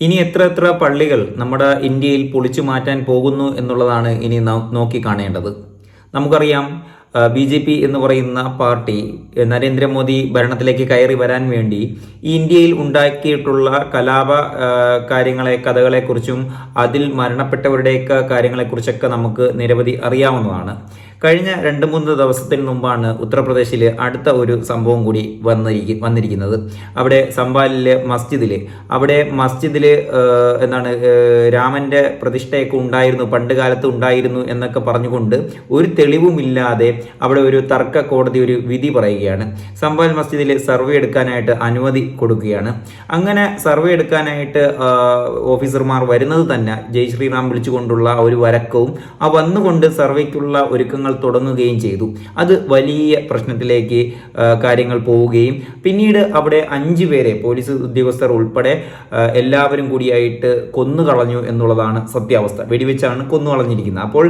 ഇനി എത്ര എത്ര പള്ളികൾ നമ്മുടെ ഇന്ത്യയിൽ പൊളിച്ചു മാറ്റാൻ പോകുന്നു എന്നുള്ളതാണ് ഇനി നോക്കി കാണേണ്ടത് നമുക്കറിയാം ബി ജെ പി എന്ന് പറയുന്ന പാർട്ടി നരേന്ദ്രമോദി ഭരണത്തിലേക്ക് കയറി വരാൻ വേണ്ടി ഇന്ത്യയിൽ ഉണ്ടാക്കിയിട്ടുള്ള കലാപ കാര്യങ്ങളെ കഥകളെക്കുറിച്ചും അതിൽ മരണപ്പെട്ടവരുടെയൊക്കെ കാര്യങ്ങളെക്കുറിച്ചൊക്കെ നമുക്ക് നിരവധി അറിയാവുന്നതാണ്. കഴിഞ്ഞ രണ്ട് മൂന്ന് ദിവസത്തിന് മുമ്പാണ് ഉത്തർപ്രദേശിൽ അടുത്ത ഒരു സംഭവം കൂടി വന്നിരിക്കും വന്നിരിക്കുന്നത്. അവിടെ സംബാലിലെ മസ്ജിദിൽ അവിടെ മസ്ജിദിൽ എന്താണ് രാമന്റെ പ്രതിഷ്ഠയൊക്കെ ഉണ്ടായിരുന്നു പണ്ട് കാലത്ത് ഉണ്ടായിരുന്നു എന്നൊക്കെ പറഞ്ഞുകൊണ്ട് ഒരു തെളിവുമില്ലാതെ അവിടെ ഒരു തർക്ക കോടതി ഒരു വിധി പറയുകയാണ്. സംബാൽ മസ്ജിദിൽ സർവേ എടുക്കാനായിട്ട് അനുമതി കൊടുക്കുകയാണ്. അങ്ങനെ സർവേ എടുക്കാനായിട്ട് ഓഫീസർമാർ വരുന്നത് തന്നെ ജയ് ശ്രീറാം വിളിച്ചുകൊണ്ടുള്ള ഒരു വരക്കവും ആ വന്നുകൊണ്ട് സർവേക്കുള്ള ഒരുക്കങ്ങൾ തുടങ്ങുകയും ചെയ്തു. അത് വലിയ പ്രശ്നത്തിലേക്ക് കാര്യങ്ങൾ പോവുകയും പിന്നീട് അവിടെ അഞ്ചു പേരെ പോലീസ് ഉദ്യോഗസ്ഥർ ഉൾപ്പെടെ എല്ലാവരും കൂടിയായിട്ട് കൊന്നുകളഞ്ഞു എന്നുള്ളതാണ് സത്യാവസ്ഥ. വെടിവെച്ചാണ് കൊന്നുകളഞ്ഞിരിക്കുന്നത്. അപ്പോൾ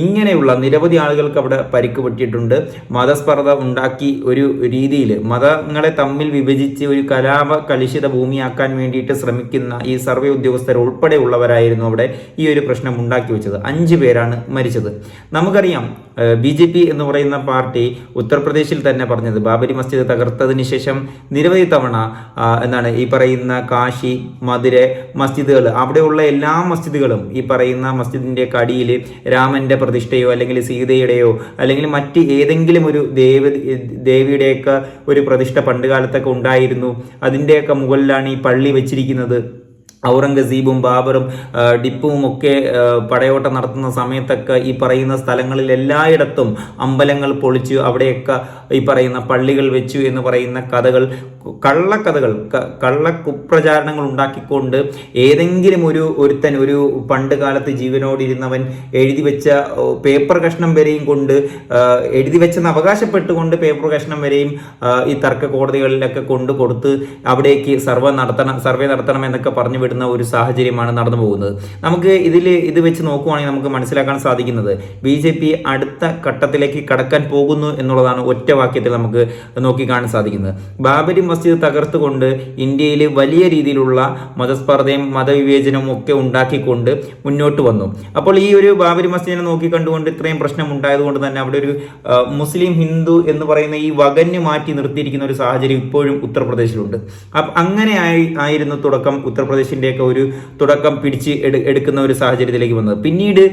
ഇങ്ങനെയുള്ള നിരവധി ആളുകൾക്ക് അവിടെ പരിക്ക് പറ്റിയിട്ടുണ്ട്. മതസ്പർദ്ധ ഉണ്ടാക്കി ഒരു രീതിയിൽ മതങ്ങളെ തമ്മിൽ വിഭജിച്ച് ഒരു കലാപ കലുഷിത ഭൂമിയാക്കാൻ വേണ്ടിയിട്ട് ശ്രമിക്കുന്ന ഈ സർവേ ഉദ്യോഗസ്ഥർ ഉൾപ്പെടെയുള്ളവരായിരുന്നു അവിടെ ഈ ഒരു പ്രശ്നം ഉണ്ടാക്കി വെച്ചത്. അഞ്ച് പേരാണ് മരിച്ചത്. നമുക്കറിയാം ബി ജെ പി എന്ന് പറയുന്ന പാർട്ടി ഉത്തർപ്രദേശിൽ തന്നെ പറഞ്ഞത് ബാബരി മസ്ജിദ് തകർത്തതിന് ശേഷം നിരവധി തവണ എന്താണ് ഈ പറയുന്ന കാശി മധുര മസ്ജിദുകൾ അവിടെയുള്ള എല്ലാ മസ്ജിദുകളും ഈ പറയുന്ന മസ്ജിദിന്റെ കടിയിൽ രാമന്റെ പ്രതിഷ്ഠയോ അല്ലെങ്കിൽ സീതയുടെയോ അല്ലെങ്കിൽ മറ്റ് ഏതെങ്കിലും ഒരു ദേവ ദേവിയുടെയൊക്കെ ഒരു പ്രതിഷ്ഠ പണ്ട് കാലത്തൊക്കെ ഉണ്ടായിരുന്നു. അതിന്റെയൊക്കെ മുകളിലാണ് ഈ പള്ളി വെച്ചിരിക്കുന്നത്. ഔറംഗസീബും ബാബറും ഡിപ്പും ഒക്കെ പടയോട്ടം നടത്തുന്ന സമയത്തൊക്കെ ഈ പറയുന്ന സ്ഥലങ്ങളിൽ എല്ലായിടത്തും അമ്പലങ്ങൾ പൊളിച്ചു അവിടെയൊക്കെ ഈ പറയുന്ന പള്ളികൾ വെച്ചു എന്ന് പറയുന്ന കഥകൾ കള്ളക്കഥകൾ കള്ള കുപ്രചാരണങ്ങൾ ഉണ്ടാക്കിക്കൊണ്ട് ഏതെങ്കിലും ഒരു ഒരുത്തൻ ഒരു പണ്ട് കാലത്ത് ജീവനോടിരുന്നവൻ എഴുതി വെച്ച പേപ്പർ കഷ്ണം വരെയും കൊണ്ട് എഴുതി വെച്ചെന്ന് അവകാശപ്പെട്ടുകൊണ്ട് പേപ്പർ കഷ്ണം വരെയും ഈ തർക്ക കോടതികളിലൊക്കെ കൊണ്ട് കൊടുത്ത് അവിടേക്ക് സർവേ നടത്തണം സർവേ നടത്തണം എന്നൊക്കെ പറഞ്ഞു വിടുന്ന ഒരു സാഹചര്യമാണ് നടന്നു പോകുന്നത്. നമുക്ക് ഇതിൽ ഇത് വെച്ച് നോക്കുവാണെങ്കിൽ നമുക്ക് മനസ്സിലാക്കാൻ സാധിക്കുന്നത് ബി ജെ പി അടുത്ത ഘട്ടത്തിലേക്ക് കടക്കാൻ പോകുന്നു എന്നുള്ളതാണ് ഒറ്റ വാക്യത്തിൽ നമുക്ക് നോക്കി കാണാൻ സാധിക്കുന്നത്. ബാബരി മസ്ജിദ് തകർത്തുകൊണ്ട് ഇന്ത്യയിൽ വലിയ രീതിയിലുള്ള മതസ്പർദ്ധയും മതവിവേചനവും ഒക്കെ ഉണ്ടാക്കിക്കൊണ്ട് മുന്നോട്ട് വന്നു. അപ്പോൾ ഈ ഒരു ബാബരി മസ്ജിദിനെ നോക്കി കണ്ടുകൊണ്ട് ഇത്രയും പ്രശ്നം ഉണ്ടായതുകൊണ്ട് തന്നെ അവിടെ ഒരു മുസ്ലിം ഹിന്ദു എന്ന് പറയുന്ന ഈ വകഞ്ഞു മാറ്റി നിർത്തിയിരിക്കുന്ന ഒരു സാഹചര്യം ഇപ്പോഴും ഉത്തർപ്രദേശിലുണ്ട്. അപ്പം അങ്ങനെ ആയി ആയിരുന്നു തുടക്കം ഉത്തർപ്രദേശിന്റെയൊക്കെ ഒരു തുടക്കം പിടിച്ച് എടുക്കുന്ന ഒരു സാഹചര്യത്തിലേക്ക് വന്നത്. പിന്നീട്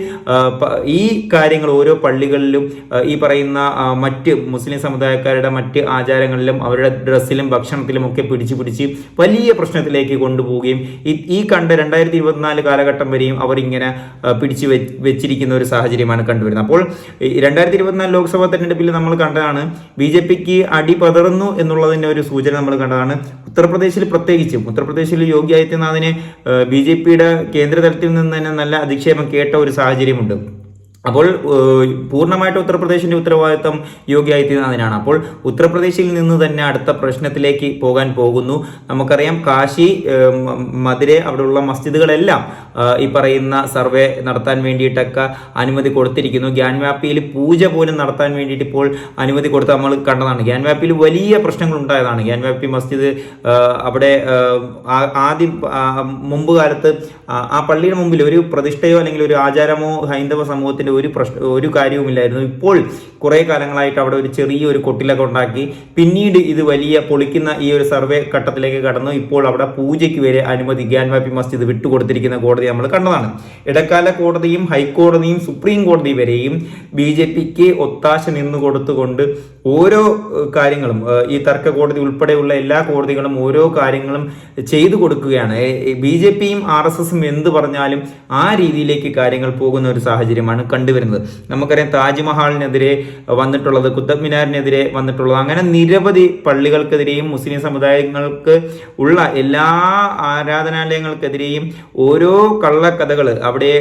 ഈ കാര്യങ്ങൾ ഓരോ പള്ളികളിലും ഈ പറയുന്ന മറ്റ് മുസ്ലിം സമുദായക്കാരുടെ മറ്റ് ആചാരങ്ങളിലും അവരുടെ ഡ്രസ്സിലും ഭക്ഷണത്തിലും ഒക്കെ പിടിച്ച് പിടിച്ച് വലിയ പ്രശ്നത്തിലേക്ക് കൊണ്ടുപോവുകയും ഈ കണ്ട രണ്ടായിരത്തി ഇരുപത്തിനാല് കാലഘട്ടം വരെയും അവർ ഇങ്ങനെ പിടിച്ചു വെച്ചിരിക്കുന്ന ഒരു സാഹചര്യമാണ് കണ്ടുവരുന്നത്. അപ്പോൾ രണ്ടായിരത്തി ഇരുപത്തിനാല് ലോക്സഭാ തെരഞ്ഞെടുപ്പിൽ നമ്മൾ കണ്ടതാണ് ബി ജെ പിക്ക് അടി പതറുന്നു എന്നുള്ളതിന്റെ ഒരു സൂചന നമ്മൾ കണ്ടതാണ്. ഉത്തർപ്രദേശിൽ പ്രത്യേകിച്ചും ഉത്തർപ്രദേശിൽ യോഗി ആദിത്യനാഥിനെ ബി ജെ പിയുടെ കേന്ദ്രതലത്തിൽ നിന്ന് തന്നെ നല്ല അധിക്ഷേപം കേട്ട ഒരു സാഹചര്യമുണ്ട്. അപ്പോൾ പൂർണമായിട്ട് ഉത്തർപ്രദേശിന്റെ ഉത്തരവാദിത്തം യോഗി ആദിത്യനാഥിനാണ് അപ്പോൾ ഉത്തർപ്രദേശിൽ നിന്ന് തന്നെ അടുത്ത പ്രശ്നത്തിലേക്ക് പോകാൻ പോകുന്നു. നമുക്കറിയാം കാശി മധുര അവിടെയുള്ള മസ്ജിദുകളെല്ലാം ഈ പറയുന്ന സർവേ നടത്താൻ വേണ്ടിയിട്ടൊക്കെ അനുമതി കൊടുത്തിരിക്കുന്നു. ഗ്യാൻവാപ്പിയിൽ പൂജ പോലും നടത്താൻ വേണ്ടിയിട്ട് ഇപ്പോൾ അനുമതി കൊടുത്ത് നമ്മൾ കണ്ടതാണ്. ഗ്യാൻവാപ്പിയിൽ വലിയ പ്രശ്നങ്ങൾ ഉണ്ടായതാണ്. ഗ്യാൻവാപ്പി മസ്ജിദ് അവിടെ ആദ്യം മുമ്പ് കാലത്ത് ആ ആ പള്ളിയുടെ മുമ്പിൽ ഒരു പ്രതിഷ്ഠയോ അല്ലെങ്കിൽ ഒരു ആചാരമോ ഹൈന്ദവ സമൂഹത്തിന്റെ ഒരു പ്രശ്ന ഒരു കാര്യവുമില്ലായിരുന്നു. ഇപ്പോൾ കുറേ കാലങ്ങളായിട്ട് അവിടെ ഒരു ചെറിയ ഒരു കൊട്ടിലൊക്കെ ഉണ്ടാക്കി. പിന്നീട് ഇത് വലിയ പൊളിക്കുന്ന ഈ ഒരു സർവേ ഘട്ടത്തിലേക്ക് കടന്നു. ഇപ്പോൾ അവിടെ പൂജയ്ക്ക് വരെ അനുമതി ഗ്യാൻവാപ്പി മസ്ജിദ് വിട്ടുകൊടുത്തിരിക്കുന്ന കോടതി നമ്മൾ കണ്ടതാണ്. ഇടക്കാല കോടതിയും ഹൈക്കോടതിയും സുപ്രീം കോടതി വരെയും ബി ജെ പിക്ക് ഒത്താശ നിന്ന് കൊടുത്തുകൊണ്ട് ഓരോ കാര്യങ്ങളും ഈ തർക്ക കോടതി ഉൾപ്പെടെയുള്ള എല്ലാ കോടതികളും ഓരോ കാര്യങ്ങളും ചെയ്തു കൊടുക്കുകയാണ്. ബി ജെ പിയും ആർ എസ് എസും എന്ത് പറഞ്ഞാലും ആ രീതിയിലേക്ക് കാര്യങ്ങൾ പോകുന്ന ഒരു സാഹചര്യമാണ് കണ്ടുവരുന്നത്. നമുക്കറിയാം താജ്മഹാളിനെതിരെ വന്നിട്ടുള്ളത് കുത്തബ് മിനാറിനെതിരെ വന്നിട്ടുള്ളത്. അങ്ങനെ നിരവധി പള്ളികൾക്കെതിരെയും മുസ്ലിം സമുദായങ്ങൾക്ക് ഉള്ള എല്ലാ ആരാധനാലയങ്ങൾക്കെതിരെയും ഓരോ കള്ളക്കഥകൾ അവിടെ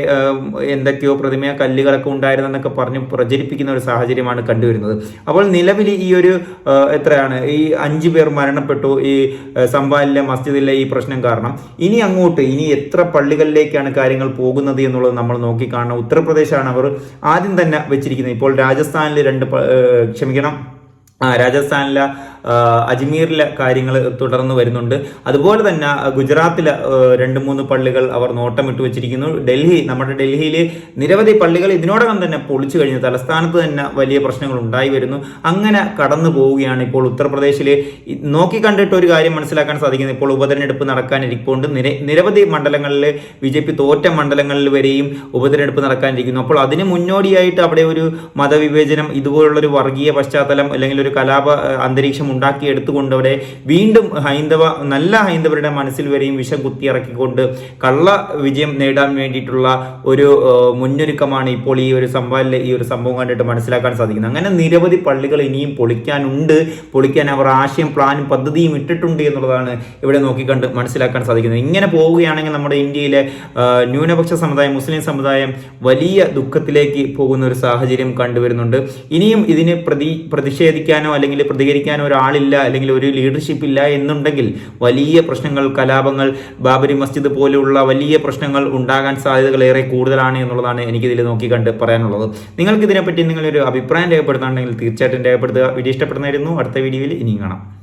എന്തൊക്കെയോ പ്രതിമ കല്ലുകളൊക്കെ ഉണ്ടായിരുന്നെന്നൊക്കെ പറഞ്ഞ് പ്രചരിപ്പിക്കുന്ന ഒരു സാഹചര്യമാണ് കണ്ടുവരുന്നത്. അപ്പോൾ നിലവിൽ ഈ ഒരു എത്രയാണ്? ഈ അഞ്ചു പേർ മരണപ്പെട്ടു. ഈ ഏഹ്, സംഭാലിലെ മസ്ജിദിലെ ഈ പ്രശ്നം കാരണം. ഇനി അങ്ങോട്ട് ഇനി എത്ര പള്ളികളിലേക്കാണ് കാര്യങ്ങൾ പോകുന്നത് എന്നുള്ളത് നമ്മൾ നോക്കിക്കാണണം. ഉത്തർപ്രദേശാണ് അവർ ആദ്യം തന്നെ വെച്ചിരിക്കുന്നത് ഇപ്പോൾ രാജസ്ഥാനിൽ രണ്ട് ക്ഷമിക്കണം. രാജസ്ഥാനിലെ അജ്മീറിലെ കാര്യങ്ങൾ തുടർന്ന് വരുന്നുണ്ട്. അതുപോലെ തന്നെ ഗുജറാത്തിലെ രണ്ട് മൂന്ന് പള്ളികൾ അവർ നോട്ടമിട്ട് വെച്ചിരിക്കുന്നു. ഡൽഹി നമ്മുടെ ഡൽഹിയിൽ നിരവധി പള്ളികൾ ഇതിനോടകം തന്നെ പൊളിച്ചു കഴിഞ്ഞു. തലസ്ഥാനത്ത് തന്നെ വലിയ പ്രശ്നങ്ങൾ ഉണ്ടായി വരുന്നു. അങ്ങനെ കടന്നു പോവുകയാണ് ഇപ്പോൾ ഉത്തർപ്രദേശിൽ നോക്കി കണ്ടിട്ട് ഒരു കാര്യം മനസ്സിലാക്കാൻ സാധിക്കുന്നത് ഇപ്പോൾ ഉപതെരഞ്ഞെടുപ്പ് നടക്കാനിരിക്കുകൊണ്ട് നിര നിരവധി മണ്ഡലങ്ങളിൽ ബി ജെ പി തോറ്റ മണ്ഡലങ്ങളിൽ വരെയും ഉപതെരഞ്ഞെടുപ്പ് നടക്കാനിരിക്കുന്നു. അപ്പോൾ അതിന് മുന്നോടിയായിട്ട് അവിടെ ഒരു മതവിവേചനം ഇതുപോലുള്ളൊരു വർഗീയ പശ്ചാത്തലം അല്ലെങ്കിൽ ഒരു കലാപ അന്തരീക്ഷം ഉണ്ടാക്കിയെടുത്തുകൊണ്ട് അവിടെ വീണ്ടും ഹൈന്ദവ നല്ല ഹൈന്ദവരുടെ മനസ്സിൽ വരെയും വിഷം കുത്തിയിറക്കിക്കൊണ്ട് കള്ള വിജയം നേടാൻ വേണ്ടിയിട്ടുള്ള ഒരു മുന്നൊരുക്കമാണ് ഇപ്പോൾ ഈ ഒരു സംഭവത്തിലെ ഈ ഒരു സംഭവം കണ്ടിട്ട് മനസ്സിലാക്കാൻ സാധിക്കുന്നത്. അങ്ങനെ നിരവധി പള്ളികൾ ഇനിയും പൊളിക്കാനുണ്ട്. പൊളിക്കാൻ അവർ ആശയം പ്ലാനും പദ്ധതിയും ഇട്ടിട്ടുണ്ട് എന്നുള്ളതാണ് ഇവിടെ നോക്കിക്കണ്ട് മനസ്സിലാക്കാൻ സാധിക്കുന്നത്. ഇങ്ങനെ പോവുകയാണെങ്കിൽ നമ്മുടെ ഇന്ത്യയിലെ ന്യൂനപക്ഷ സമുദായം മുസ്ലിം സമുദായം വലിയ ദുഃഖത്തിലേക്ക് പോകുന്ന ഒരു സാഹചര്യം കണ്ടുവരുന്നുണ്ട്. ഇനിയും ഇതിന് പ്രതി പ്രതിഷേധിക്കാനോ അല്ലെങ്കിൽ പ്രതികരിക്കാനോ ഒരാളില്ല അല്ലെങ്കിൽ ഒരു ലീഡർഷിപ്പ് ഇല്ല എന്നുണ്ടെങ്കിൽ വലിയ പ്രശ്നങ്ങൾ കലാപങ്ങൾ ബാബരി മസ്ജിദ് പോലെയുള്ള വലിയ പ്രശ്നങ്ങൾ ഉണ്ടാകാൻ സാധ്യതകൾ ഏറെ കൂടുതലാണ് എന്നുള്ളതാണ് എനിക്കിതിൽ നോക്കിക്കണ്ട് പറയാനുള്ളത്. നിങ്ങൾക്ക് ഇതിനെപ്പറ്റി നിങ്ങളൊരു അഭിപ്രായം രേഖപ്പെടുത്താണെങ്കിൽ തീർച്ചയായിട്ടും രേഖപ്പെടുത്തുക. വീഡിയോ ഇഷ്ടപ്പെടുന്നതായിരുന്നു അടുത്ത വീഡിയോയിൽ ഇനിയും കാണാം.